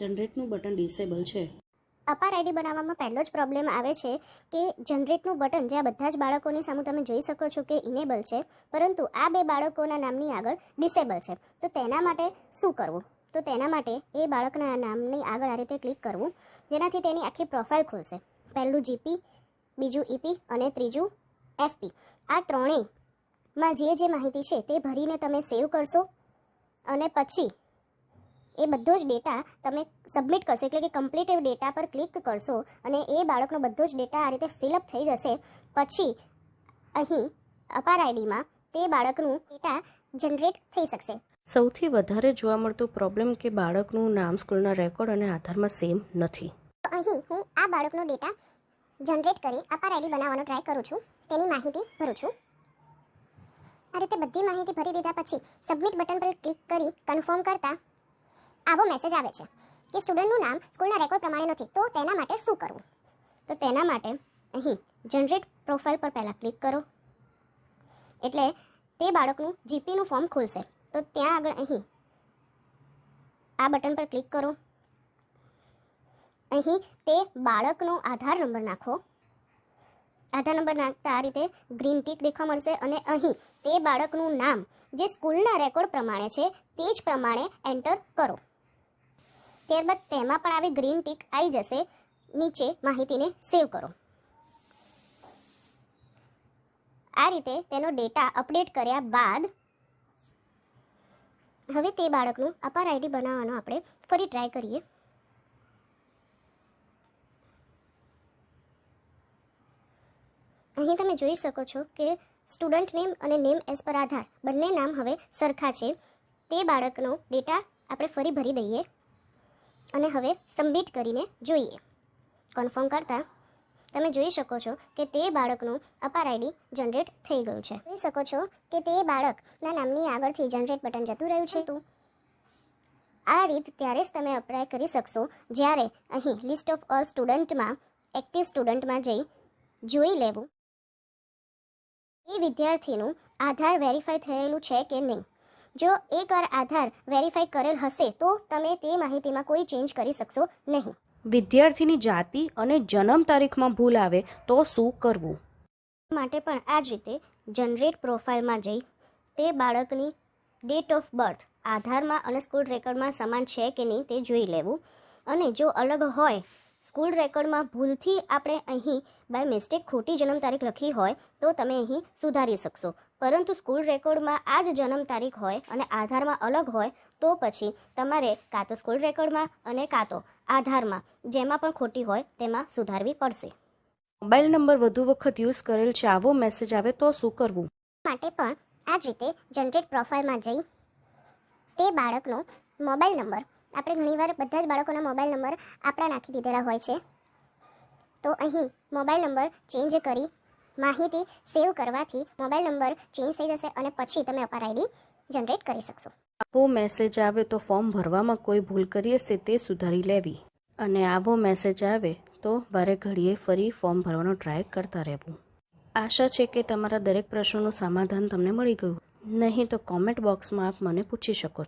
જનરેટનું button disable છે. અપાર ID બનાવવામાં પહેલો જ પ્રોબ્લેમ આવે છે કે જનરેટનું બટન જ્યાં બધા જ બાળકોની સામે તમે જોઈ શકો છો કે ઇનેબલ છે, પરંતુ આ બે બાળકોના નામની આગળ ડિસેબલ છે. તો તેના માટે શું કરવું? તો તેના માટે એ બાળકના નામની આગળ આ રીતે ક્લિક કરવું, જેનાથી તેની આખી પ્રોફાઇલ ખુલશે. પહેલું જીપી બીજું ઈપી અને ત્રીજું એફપી આ ત્રણેયમાં જે જે માહિતી છે તે ભરીને તમે સેવ કરશો અને પછી એ બધો જ ડેટા તમે સબમિટ કરશો. એટલે કે કમ્પ્લીટ ડેટા પર ક્લિક કરશો અને એ બાળકનો બધો જ ડેટા આ રીતે ફિલઅપ થઈ જશે. પછી અહીં અપાર આઈડીમાં તે બાળકનું ડેટા જનરેટ થઈ શકશે. સૌથી વધારે જોવા મળતો પ્રોબ્લેમ કે બાળકનું નામ સ્કૂલના રેકોર્ડ અને આધારમાં સેમ નથી. તો અહીં હું આ બાળકનો ડેટા જનરેટ કરી અપાર આઈડી બનાવવાનો ટ્રાય કરું છું. તેની માહિતી ભરું છું. આ રીતે બધી માહિતી ભરી દીધા પછી સબમિટ બટન પર ક્લિક કરી કન્ફર્મ કરતા આવો મેસેજ આવે છે કે સ્ટુડન્ટનું નામ સ્કૂલના રેકોર્ડ પ્રમાણે નથી, તો તેના માટે શું કરવું? તો તેના માટે અહીં જનરેટ પ્રોફાઇલ પર પહેલાં ક્લિક કરો. એટલે તે બાળકનું જીપીનું ફોર્મ ખુલશે. તો ત્યાં આગળ અહીં આ બટન પર ક્લિક કરો. અહીં તે બાળકનો આધાર નંબર નાખો. આધાર નંબર નાખતા આ રીતે ગ્રીન ટીક દેખવા મળશે અને અહીં તે બાળકનું નામ જે સ્કૂલના રેકોર્ડ પ્રમાણે છે, તે જ પ્રમાણે એન્ટર કરો. ત્યારબાદ તેમાં પણ આવી ગ્રીન ટીક આવી જશે. નીચે માહિતીને સેવ કરો. આ રીતે તેનો ડેટા અપડેટ કર્યા બાદ હવે તે બાળકનું અપાર આઈડી બનાવવાનો આપણે ફરી ટ્રાય કરીએ. અહીં તમે જોઈ શકો છો કે સ્ટુડન્ટ નેમ અને નેમ એઝ પર આધાર બંને નામ હવે સરખા છે. તે બાળકનો ડેટા આપણે ફરી ભરી દઈએ. અને હવે સબમિટ કરીને જોઈએ. કન્ફર્મ કરતા તમે જોઈ શકો છો કે તે બાળકનું અપાર આઈડી જનરેટ થઈ ગયું છે. જોઈ શકો છો કે તે બાળકના નામની આગળથી જનરેટ બટન જતું રહ્યું છે. તું આ રીત ત્યારે જ તમે અપ્લાય કરી શકશો જ્યારે અહીં લિસ્ટ ઓફ ઓલ સ્ટુડન્ટમાં એક્ટિવ સ્ટુડન્ટમાં જઈ જોઈ લેવું. એ વિદ્યાર્થીનું આધાર વેરીફાઈ થયેલું છે કે નહીં? જો એકવાર આધાર વેરીફાઈ કરેલ હશે તો તમે તે માહિતીમાં કોઈ ચેન્જ કરી શકશો નહીં. વિદ્યાર્થીની જાતિ અને જન્મ તારીખમાં ભૂલ આવે તો શું કરવું? માટે પણ આ જ રીતે જનરેટ પ્રોફાઇલમાં જઈ તે બાળકની ડેટ ઓફ બર્થ આધારમાં અને સ્કૂલ રેકોર્ડમાં સમાન છે કે નહીં તે જોઈ લેવું. અને જો અલગ હોય સ્કૂલ રેકોર્ડમાં ભૂલથી આપણે અહીં બાય મિસ્ટેક ખોટી જન્મ તારીખ લખી હોય તો તમે અહીં સુધારી શકશો. પરંતુ સ્કૂલ રેકોર્ડમાં આ જ જન્મ તારીખ હોય અને આધારમાં અલગ હોય તો પછી તમારે કાં તો સ્કૂલ રેકોર્ડમાં અને કાં તો આધારમાં જેમાં પણ ખોટી હોય તેમાં સુધારવી પડશે. મોબાઈલ નંબર વધુ વખત યુઝ કરેલ છે આવો મેસેજ આવે તો શું કરવું? માટે પણ આ જ રીતે જનરેટ પ્રોફાઇલમાં જઈ તે બાળકનો મોબાઈલ નંબર આપણે ઘણીવાર બધા જ બાળકોના મોબાઈલ નંબર આપણા નાખી દીધેલા હોય છે. તો અહીં મોબાઈલ નંબર ચેન્જ કરી માહિતી સેવ કરવાથી મોબાઈલ નંબર ચેન્જ થઈ જશે અને પછી તમે અપાર આઈડી જનરેટ કરી શકશો. આવો મેસેજ આવે તો ફોર્મ ભરવામાં કોઈ ભૂલ કરી હશે તે સુધારી લેવી. અને આવો મેસેજ આવે તો વારે ઘડીએ ફરી ફોર્મ ભરવાનો ટ્રાય કરતા રહેવું. આશા છે કે તમારા દરેક પ્રશ્નોનું સમાધાન તમને મળી ગયું. નહીં તો કોમેન્ટ બોક્સમાં આપ મને પૂછી શકો